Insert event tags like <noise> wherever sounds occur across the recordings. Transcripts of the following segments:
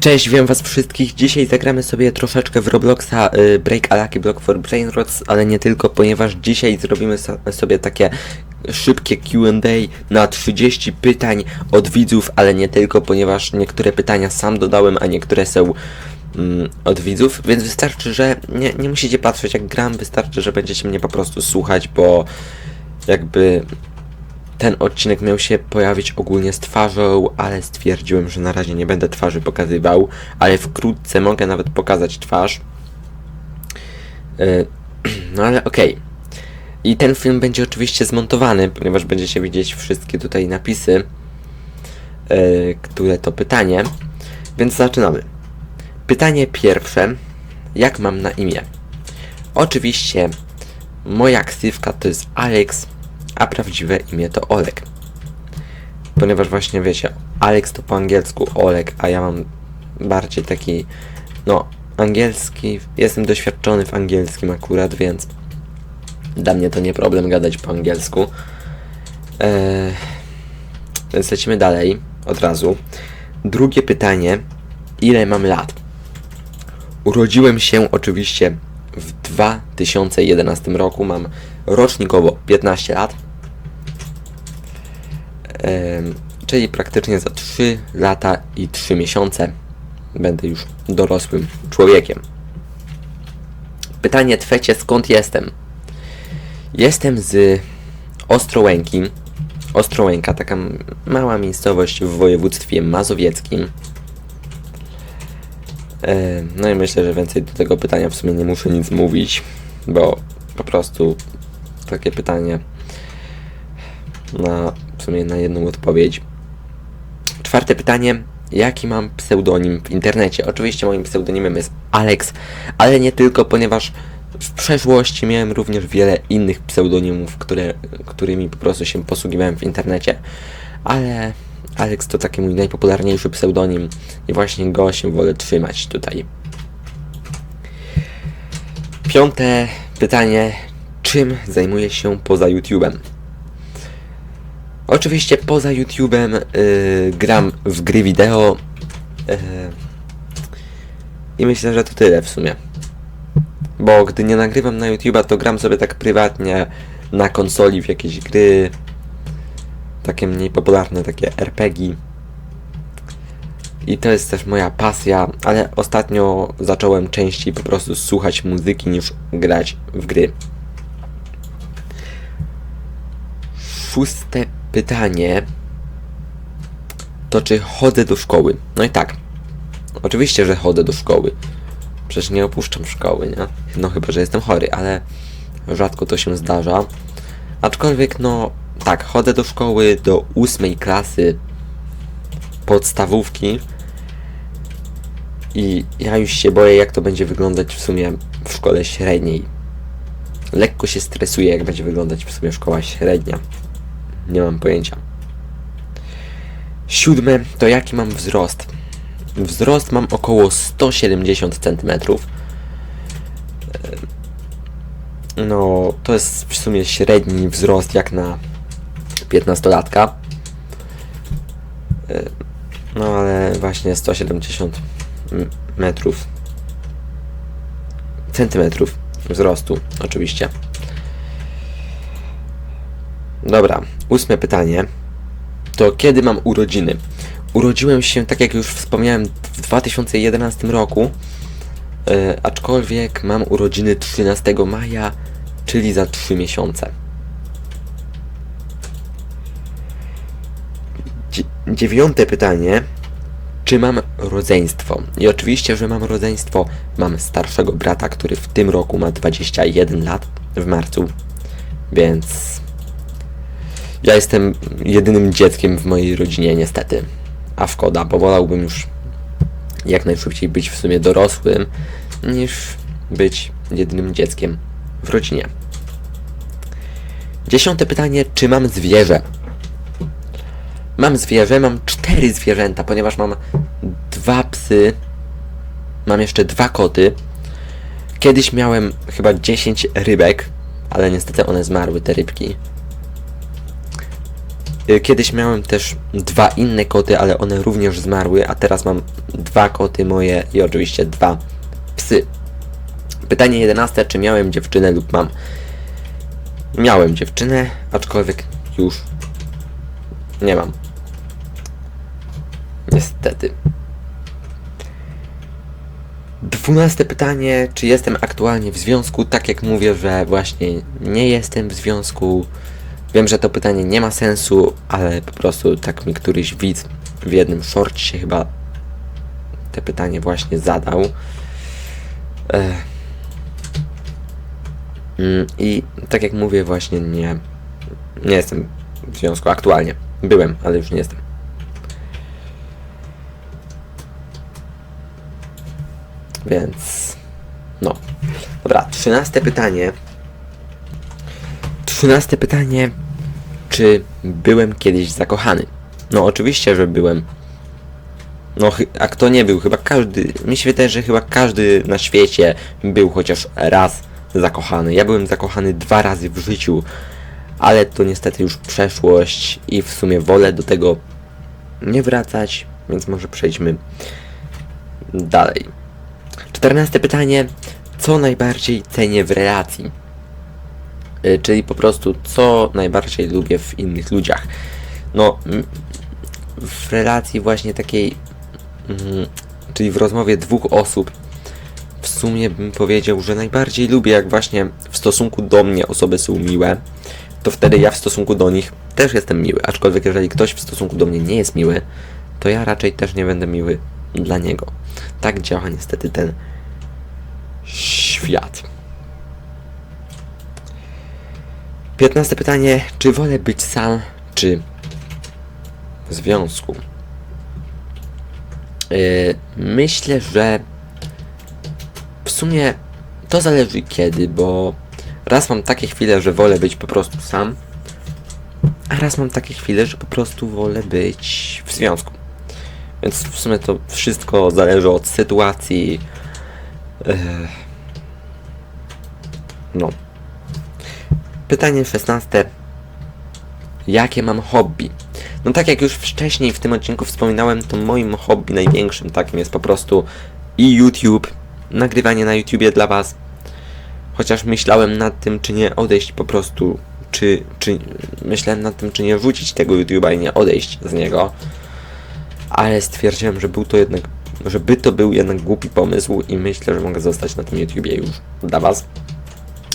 Cześć, wiem was wszystkich. Dzisiaj zagramy sobie troszeczkę w Robloxa y, Break a Lucky Block for Brainrots, ale nie tylko, ponieważ dzisiaj zrobimy so, sobie takie szybkie Q&A na 30 pytań od widzów, ale nie tylko, ponieważ niektóre pytania sam dodałem, a niektóre są mm, od widzów, więc wystarczy, że nie, nie musicie patrzeć jak gram, wystarczy, że będziecie mnie po prostu słuchać, bo jakby ten odcinek miał się pojawić ogólnie z twarzą, ale stwierdziłem, że na razie nie będę twarzy pokazywał, ale wkrótce mogę nawet pokazać twarz. Yy, <clears throat> No ale okej. I ten film będzie oczywiście zmontowany, ponieważ będziecie widzieć wszystkie tutaj napisy, yy, które to pytanie. Więc zaczynamy. Pytanie pierwsze. Jak mam na imię? Oczywiście moja ksywka to jest Alex, a prawdziwe imię to Olek. Ponieważ właśnie wiecie, Alex to po angielsku Olek, a ja mam bardziej taki, no, angielski, jestem doświadczony w angielskim akurat, więc dla mnie to nie problem gadać po angielsku. Eee, więc lecimy dalej, od razu. Drugie pytanie, ile mam lat? Urodziłem się oczywiście w 2011 roku, mam rocznikowo 15 lat. Czyli praktycznie za 3 lata i 3 miesiące będę już dorosłym człowiekiem. Pytanie trzecie, skąd jestem? Jestem z Ostrołęki. Ostrołęka, taka mała miejscowość w województwie mazowieckim. No i myślę, że więcej do tego pytania w sumie nie muszę nic mówić, bo po prostu takie pytanie na w sumie na jedną odpowiedź. Czwarte pytanie. Jaki mam pseudonim w internecie? Oczywiście moim pseudonimem jest Alex, ale nie tylko, ponieważ w przeszłości miałem również wiele innych pseudonimów, które, którymi po prostu się posługiwałem w internecie. Ale Alex to taki mój najpopularniejszy pseudonim i właśnie go się wolę trzymać tutaj. Piąte pytanie. Czym zajmuję się poza YouTube'em? Oczywiście poza YouTube'em y, gram w gry wideo y, i myślę, że to tyle w sumie. Bo gdy nie nagrywam na YouTube'a, to gram sobie tak prywatnie na konsoli w jakieś gry, takie mniej popularne, takie RPG. I to jest też moja pasja, ale ostatnio zacząłem częściej po prostu słuchać muzyki niż grać w gry. Szóste pytanie to czy chodzę do szkoły? No i tak. Oczywiście, że chodzę do szkoły. Przecież nie opuszczam szkoły, nie? No chyba, że jestem chory, ale rzadko to się zdarza. Aczkolwiek, no tak, chodzę do szkoły do ósmej klasy podstawówki i ja już się boję, jak to będzie wyglądać w sumie w szkole średniej. Lekko się stresuję, jak będzie wyglądać w sumie szkoła średnia. Nie mam pojęcia. Siódme, to jaki mam wzrost? Wzrost mam około 170 cm. No, to jest w sumie średni wzrost jak na 15-latka. E, No ale właśnie 170 m- metrów. Centymetrów wzrostu, oczywiście. Dobra, ósme pytanie. To kiedy mam urodziny? Urodziłem się, tak jak już wspomniałem, w 2011 roku. E, aczkolwiek mam urodziny 13 maja, czyli za 3 miesiące. Dzie- dziewiąte pytanie. Czy mam rodzeństwo? I oczywiście, że mam rodzeństwo. Mam starszego brata, który w tym roku ma 21 lat w marcu. Więc ja jestem jedynym dzieckiem w mojej rodzinie niestety. A szkoda, bo wolałbym już jak najszybciej być w sumie dorosłym, niż być jedynym dzieckiem w rodzinie. Dziesiąte pytanie, czy mam zwierzę? Mam zwierzę, mam cztery zwierzęta, ponieważ mam dwa psy, mam jeszcze dwa koty. Kiedyś miałem chyba 10 rybek, ale niestety one zmarły, te rybki. Y, Kiedyś miałem też dwa inne koty, ale one również zmarły, a teraz mam dwa koty moje i oczywiście dwa psy. Pytanie 11. Czy miałem dziewczynę lub mam? Miałem dziewczynę, aczkolwiek już nie mam. Niestety. Dwunaste pytanie, czy jestem aktualnie w związku? Tak jak mówię, że właśnie nie jestem w związku. Wiem, że to pytanie nie ma sensu, ale po prostu tak mi któryś widz w jednym shorcie chyba te pytanie właśnie zadał. Mm, I tak jak mówię, właśnie nie, nie jestem w związku aktualnie. Byłem, ale już nie jestem. Więc no. Dobra, trzynaste pytanie. Trzynaste pytanie. Czy byłem kiedyś zakochany? No oczywiście, że byłem. No, a kto nie był? Chyba każdy. Mi się wydaje, że chyba każdy na świecie był chociaż raz zakochany. Ja byłem zakochany dwa razy w życiu, ale to niestety już przeszłość i w sumie wolę do tego nie wracać, więc może przejdźmy dalej. Czternaste pytanie. Co najbardziej cenię w relacji? Y, Czyli po prostu, co najbardziej lubię w innych ludziach. No, w relacji właśnie takiej, mm, czyli w rozmowie dwóch osób, w sumie bym powiedział, że najbardziej lubię, jak właśnie w stosunku do mnie osoby są miłe, to wtedy ja w stosunku do nich też jestem miły. Aczkolwiek jeżeli ktoś w stosunku do mnie nie jest miły, to ja raczej też nie będę miły dla niego. Tak działa niestety ten świat. Piętnaste pytanie. Czy wolę być sam, czy w związku? Yy, myślę, że w sumie to zależy kiedy, bo raz mam takie chwile, że wolę być po prostu sam, a raz mam takie chwile, że po prostu wolę być w związku. Więc w sumie to wszystko zależy od sytuacji. Ech. No. Pytanie 16. Jakie mam hobby? No tak jak już wcześniej w tym odcinku wspominałem, to moim hobby największym takim jest po prostu i YouTube, nagrywanie na YouTubie dla Was. Chociaż myślałem nad tym, czy nie odejść po prostu, czy, czy myślałem nad tym, czy nie rzucić tego YouTube'a i nie odejść z niego. Ale stwierdziłem, że był to jednak, że by to był jednak głupi pomysł i myślę, że mogę zostać na tym YouTubie już dla Was.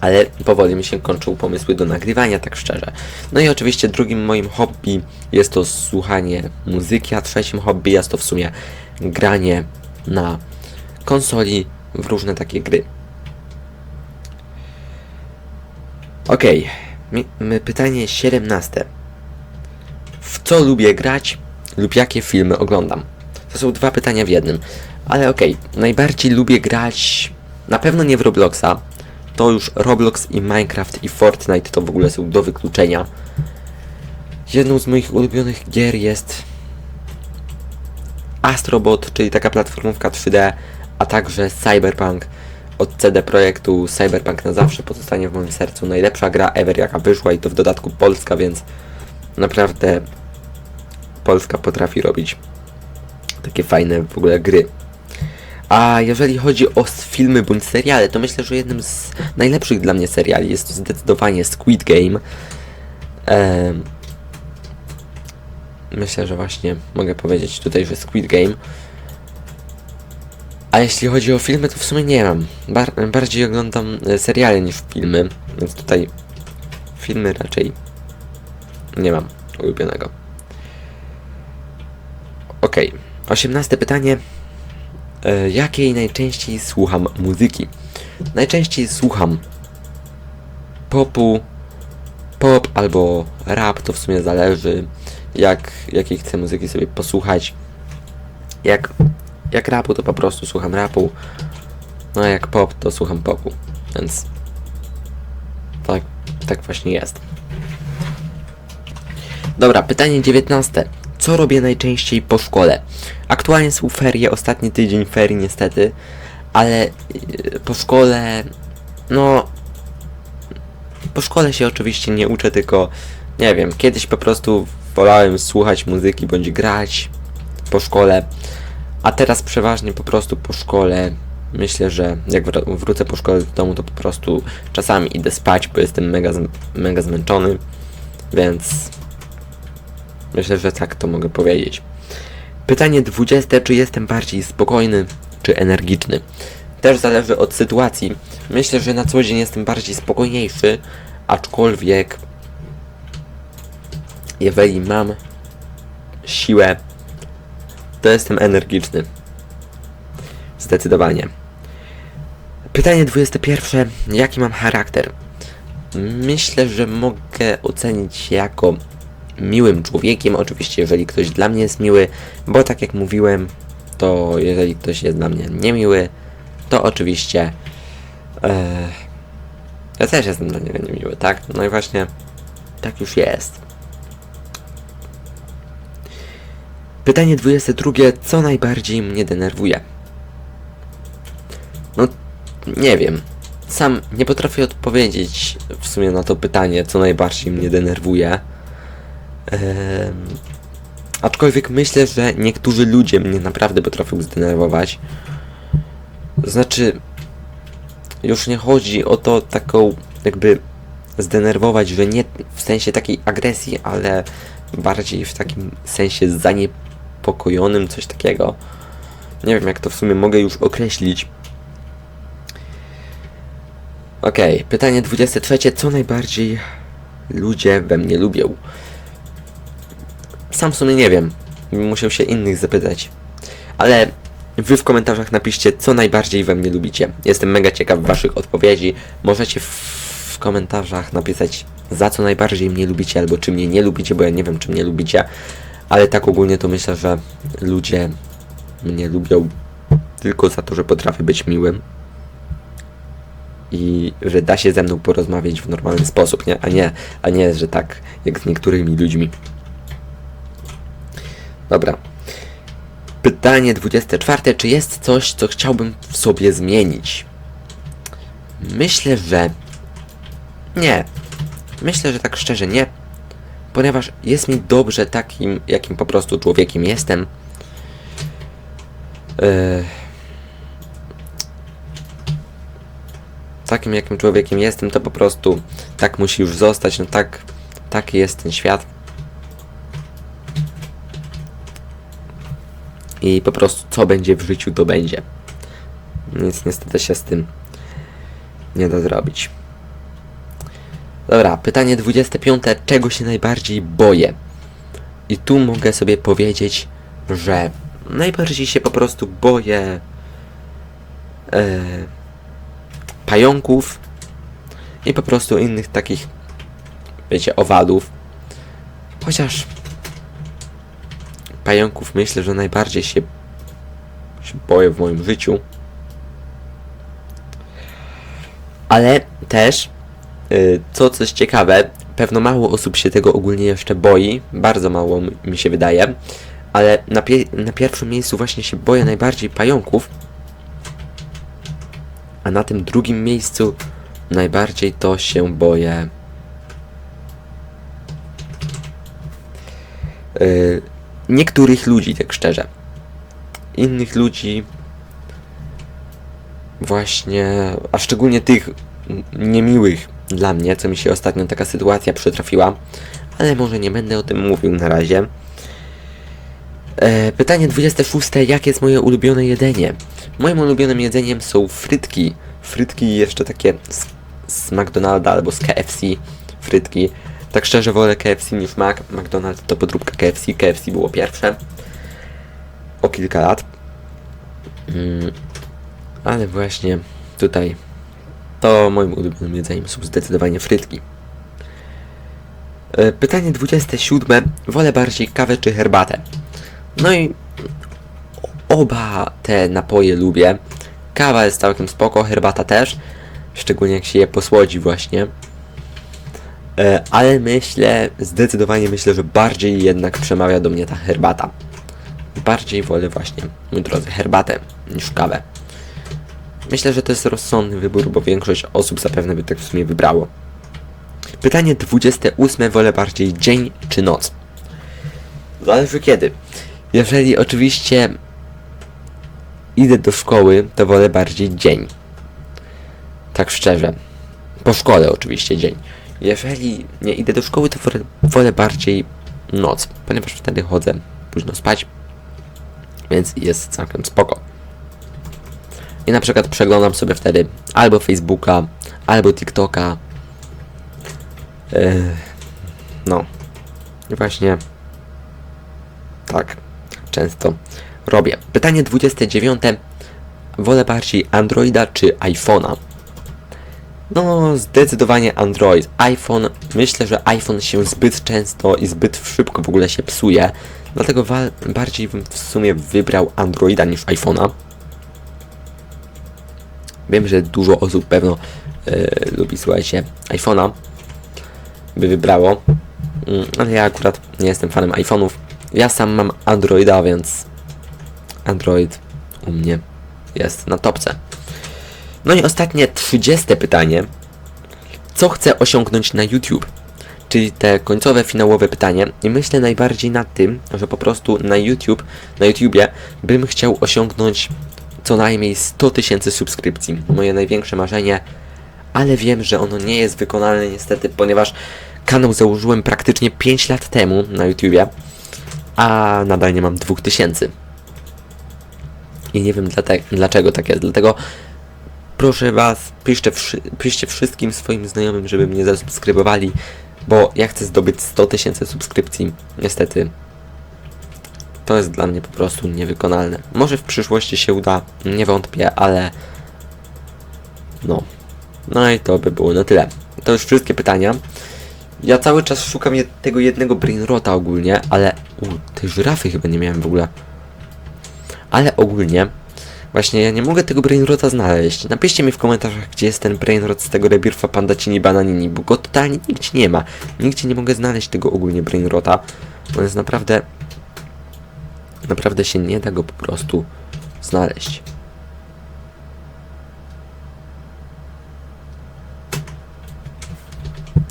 Ale powoli mi się kończą pomysły do nagrywania, tak szczerze. No i oczywiście drugim moim hobby jest to słuchanie muzyki, a trzecim hobby jest to w sumie granie na konsoli w różne takie gry. Okej, m- pytanie 17. W co lubię grać lub jakie filmy oglądam? To są dwa pytania w jednym. Ale okej, najbardziej lubię grać na pewno nie w Robloxa. To już Roblox i Minecraft i Fortnite to w ogóle są do wykluczenia. Jedną z moich ulubionych gier jest Astrobot, czyli taka platformówka 3D, a także Cyberpunk od CD Projektu. Cyberpunk na zawsze pozostanie w moim sercu. Najlepsza gra ever jaka wyszła i to w dodatku Polska, więc naprawdę Polska potrafi robić takie fajne w ogóle gry. A jeżeli chodzi o filmy bądź seriale, to myślę, że jednym z najlepszych dla mnie seriali jest zdecydowanie Squid Game. Em, myślę, że właśnie mogę powiedzieć tutaj, że Squid Game. A jeśli chodzi o filmy, to w sumie nie mam. Bar bardziej oglądam e, seriale niż filmy, więc tutaj filmy raczej nie mam ulubionego. Okej, osiemnaste pytanie. E, jakiej najczęściej słucham muzyki? Najczęściej słucham popu, pop albo rap, to w sumie zależy jak, jakiej chcę muzyki sobie posłuchać. Jak, jak rapu to po prostu słucham rapu, no a jak pop to słucham popu, więc tak, tak właśnie jest. Dobra, pytanie 19. Co robię najczęściej po szkole? Aktualnie są ferie, ostatni tydzień ferii niestety, ale yy, po szkole, no, po szkole się oczywiście nie uczę, tylko nie wiem, kiedyś po prostu wolałem słuchać muzyki bądź grać po szkole. A teraz przeważnie po prostu po szkole. Myślę, że jak wr- wrócę po szkole do domu, to po prostu czasami idę spać, bo jestem mega, mega zmęczony. Więc myślę, że tak to mogę powiedzieć. Pytanie 20. Czy jestem bardziej spokojny, czy energiczny? Też zależy od sytuacji. Myślę, że na co dzień jestem bardziej spokojniejszy, aczkolwiek jeżeli mam siłę, to jestem energiczny. Zdecydowanie. Pytanie 21. Jaki mam charakter? Myślę, że mogę ocenić jako miłym człowiekiem, oczywiście jeżeli ktoś dla mnie jest miły, bo tak jak mówiłem, to jeżeli ktoś jest dla mnie niemiły, to oczywiście e, ja też jestem dla niego niemiły, tak? No i właśnie tak już jest. Pytanie 22. Co najbardziej mnie denerwuje? No, nie wiem. Sam nie potrafię odpowiedzieć w sumie na to pytanie, co najbardziej mnie denerwuje. Aczkolwiek myślę, że niektórzy ludzie mnie naprawdę potrafią zdenerwować. Znaczy, już nie chodzi o to taką jakby zdenerwować, że nie w sensie takiej agresji, ale bardziej w takim sensie zaniepokojonym, coś takiego. Nie wiem jak to w sumie mogę już określić. Okej, pytanie 23. Co najbardziej ludzie we mnie lubią? Sam w sumie nie wiem. Musiał się innych zapytać. Ale wy w komentarzach napiszcie, co najbardziej we mnie lubicie. Jestem mega ciekaw waszych odpowiedzi. Możecie w komentarzach napisać, za co najbardziej mnie lubicie, albo czy mnie nie lubicie, bo ja nie wiem, czy mnie lubicie. Ale tak ogólnie to myślę, że ludzie mnie lubią tylko za to, że potrafię być miłym. I że da się ze mną porozmawiać w normalny sposób, nie? A nie, a nie, że tak jak z niektórymi ludźmi. Dobra. Pytanie 24. Czy jest coś, co chciałbym w sobie zmienić? Myślę, że nie. Myślę, że tak szczerze nie. Ponieważ jest mi dobrze takim, jakim po prostu człowiekiem jestem. Eee, takim jakim człowiekiem jestem, to po prostu tak musi już zostać. No tak, taki jest ten świat. I po prostu co będzie w życiu, to będzie. Nic niestety się z tym nie da zrobić. Dobra, pytanie 25. Czego się najbardziej boję? I tu mogę sobie powiedzieć, że najbardziej się po prostu boję e, pająków i po prostu innych takich, wiecie, owadów. Chociaż pająków myślę, że najbardziej się, się boję w moim życiu. Ale też, y, co coś ciekawe, pewno mało osób się tego ogólnie jeszcze boi, bardzo mało mi się wydaje, ale na, pie- na pierwszym miejscu właśnie się boję najbardziej pająków, a na tym drugim miejscu najbardziej to się boję y, niektórych ludzi, tak szczerze. Innych ludzi właśnie, a szczególnie tych niemiłych dla mnie, co mi się ostatnio taka sytuacja przytrafiła, ale może nie będę o tym mówił na razie. E, pytanie 26. Jakie jest moje ulubione jedzenie? Moim ulubionym jedzeniem są frytki. Frytki jeszcze takie z, z McDonalda albo z KFC. Frytki. Tak szczerze wolę KFC niż Mac. McDonald's to podróbka KFC. KFC było pierwsze. O kilka lat. Mm, ale właśnie tutaj to moim ulubionym jedzeniem są zdecydowanie frytki. E, Pytanie 27. Wolę bardziej kawę czy herbatę? No i oba te napoje lubię. Kawa jest całkiem spoko, herbata też. Szczególnie jak się je posłodzi właśnie. E, ale myślę, zdecydowanie myślę, że bardziej jednak przemawia do mnie ta herbata. Bardziej wolę właśnie, mój drodzy, herbatę niż kawę. Myślę, że to jest rozsądny wybór, bo większość osób zapewne by tak w sumie wybrało. Pytanie 28. Wolę bardziej dzień czy noc? Zależy kiedy. Jeżeli oczywiście idę do szkoły, to wolę bardziej dzień. Tak szczerze. Po szkole oczywiście dzień. Jeżeli nie idę do szkoły, to wolę, bardziej noc, ponieważ wtedy chodzę późno spać, więc jest całkiem spoko. I na przykład przeglądam sobie wtedy albo Facebooka, albo TikToka. Yy, no. I właśnie tak często robię. Pytanie 29. Wolę bardziej Androida czy iPhone'a? No, zdecydowanie Android. iPhone, myślę, że iPhone się zbyt często i zbyt szybko w ogóle się psuje. Dlatego bardziej bym w sumie wybrał Androida niż iPhone'a. Wiem, że dużo osób pewno e, lubi, słuchajcie, iPhone'a. By wybrało. Mm, ale ja akurat nie jestem fanem iPhone'ów. Ja sam mam Androida, więc Android u mnie jest na topce. No i ostatnie, 30 pytanie. Co chcę osiągnąć na YouTube? Czyli te końcowe, finałowe pytanie. I myślę najbardziej nad tym, że po prostu na YouTube, na YouTubie bym chciał osiągnąć co najmniej 100 tysięcy subskrypcji. Moje największe marzenie, ale wiem, że ono nie jest wykonalne niestety, ponieważ kanał założyłem praktycznie 5 lat temu na YouTubie, a nadal nie mam 2000. I nie wiem dlaczego tak jest. Dlatego proszę was, piszcie, wszy- piszcie wszystkim swoim znajomym, żeby mnie zasubskrybowali, bo ja chcę zdobyć 100 tysięcy subskrypcji. Niestety. To jest dla mnie po prostu niewykonalne. Może w przyszłości się uda, nie wątpię, ale... No. No i to by było na tyle. To już wszystkie pytania. Ja cały czas szukam je, tego jednego brainrota ogólnie, ale... U, tej żyrafy chyba nie miałem w ogóle. Ale ogólnie... Właśnie ja nie mogę tego brainrota znaleźć. Napiszcie mi w komentarzach, gdzie jest ten brainrot z tego rebirfa Pandacini Bananini, bo go totalnie nigdzie nie ma. Nigdzie nie mogę znaleźć tego ogólnie brainrota. On jest naprawdę... Naprawdę się nie da go po prostu znaleźć.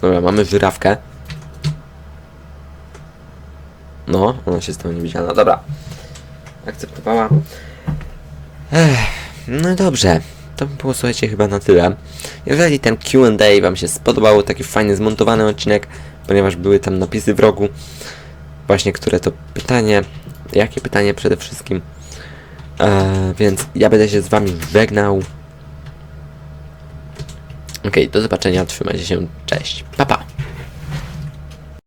Dobra, mamy żyrawkę. No, ona się stała niewidzialna. Dobra. Akceptowała. Ech, no dobrze. To by było, słuchajcie, chyba na tyle. Jeżeli ten Q&A wam się spodobało, taki fajny, zmontowany odcinek, ponieważ były tam napisy w rogu, właśnie które to pytanie, jakie pytanie przede wszystkim. Eee, więc ja będę się z wami żegnał. Okej, do zobaczenia, trzymajcie się, cześć, pa pa!